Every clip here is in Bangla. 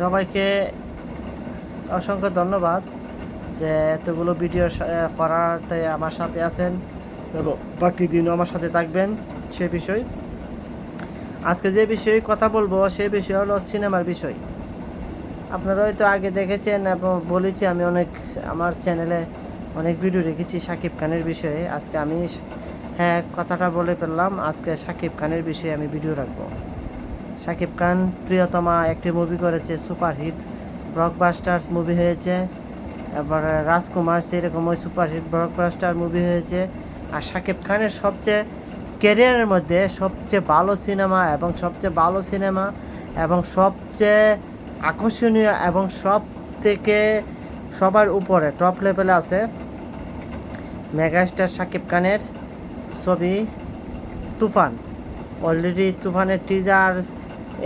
সবাইকে অসংখ্য ধন্যবাদ যে এতগুলো ভিডিও করাতে আমার সাথে আছেন এবং বাকি দিনও আমার সাথে থাকবেন সে বিষয়। আজকে যে বিষয়ে কথা বলব, সে বিষয় হলো সিনেমার বিষয়। আপনারা হয়তো আগে দেখেছেন এবং বলেছি, আমি অনেক আমার চ্যানেলে অনেক ভিডিও রেখেছি শাকিব খানের বিষয়ে। আজকে আমি হ্যাঁ কথাটা বলে ফেললাম। আজকে শাকিব খানের বিষয়ে আমি ভিডিও রাখব। শাকিব খান প্রিয়তমা একটি মুভি করেছে সুপারহিট ব্লকবাস্টার মুভি হয়েছে। এবারে রাজকুমার সেরকম ওই সুপারহিট ব্লকবাস্টার মুভি হয়েছে। আর শাকিব খানের সবচেয়ে ক্যারিয়ারের মধ্যে সবচেয়ে ভালো সিনেমা এবং সবচেয়ে ভালো সিনেমা এবং সবচেয়ে আকর্ষণীয় এবং সব থেকে সবার উপরে টপ লেভেলে আছে মেগাস্টার শাকিব খানের ছবি তুফান। অলরেডি তুফানের টিজার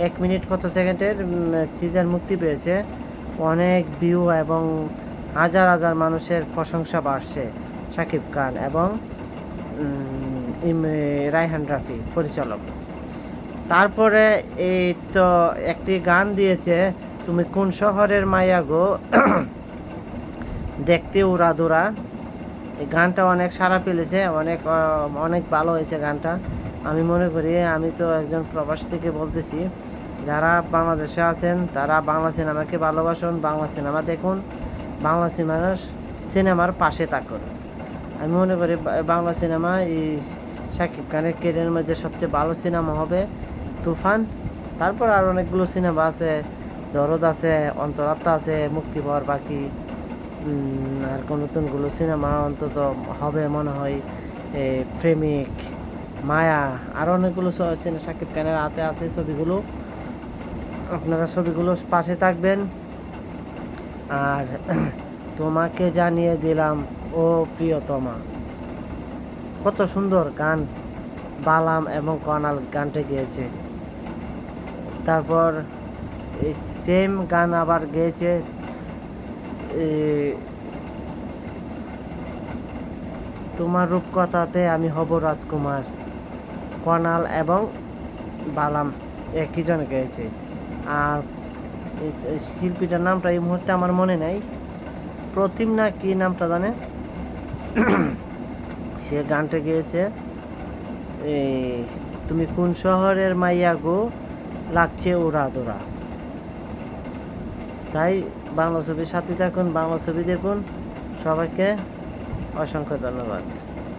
এক মিনিট কত সেকেন্ডের টিজার মুক্তি পেয়েছে। অনেক ভিউ এবং হাজার হাজার মানুষের প্রশংসা বাড়ছে শাকিব খান এবং রায়হান রাফি, পরিচালক। তারপরে এই তো একটি গান দিয়েছে, তুমি কোন শহরের মায়া গো? দেখতে উড়াদুরা এই গানটা অনেক সারা ফেলেছে, অনেক অনেক ভালো হয়েছে গানটা। আমি মনে করি, আমি তো একজন প্রবাস থেকে বলতেছি, যারা বাংলাদেশে আছেন, তারা বাংলা সিনেমাকে ভালোবাসুন, বাংলা সিনেমা দেখুন, বাংলা সিনেমার সিনেমার পাশে থাকুন। আমি মনে করি বাংলা সিনেমা এই শাকিব খানের কেরিয়ারের মধ্যে সবচেয়ে ভালো সিনেমা হবে। তুফান, তারপর আর অনেকগুলো সিনেমা আছে, দরদ আছে, অন্তরাত্মা আছে, মুক্তি পাওয়ার বাকি আর কোন নতুনগুলো সিনেমা অন্তত হবে মনে হয় প্রেমিক। মায়া, আর অনেকগুলো স- সিনে খানের হাতে আছে ছবিগুলো। আপনারা ছবিগুলো পাশে থাকবেন। আর তোমাকে জানিয়ে দিলাম, ও প্রিয়তমা, কত সুন্দর গান। বালাম এবং কনাল গানটা গেয়েছে। তারপর এই সেম গান আবার গেয়েছে তোমার রূপকথাতে আমি হব রাজকুমার। কনাল এবং বালাম একই জন গেয়েছে? আর শিল্পীটার নামটা এই মুহূর্তে আমার মনে নেই। প্রতিম না কি নামটা জানে? সে গানটা গেয়েছে এই তুমি কোন শহরের মাইয়া গো? লাগছে ওরা দোরা। তাই বাংলা ছবির সাথে থাকুন, বাংলা ছবি দেখুন। সবাইকে অসংখ্য ধন্যবাদ।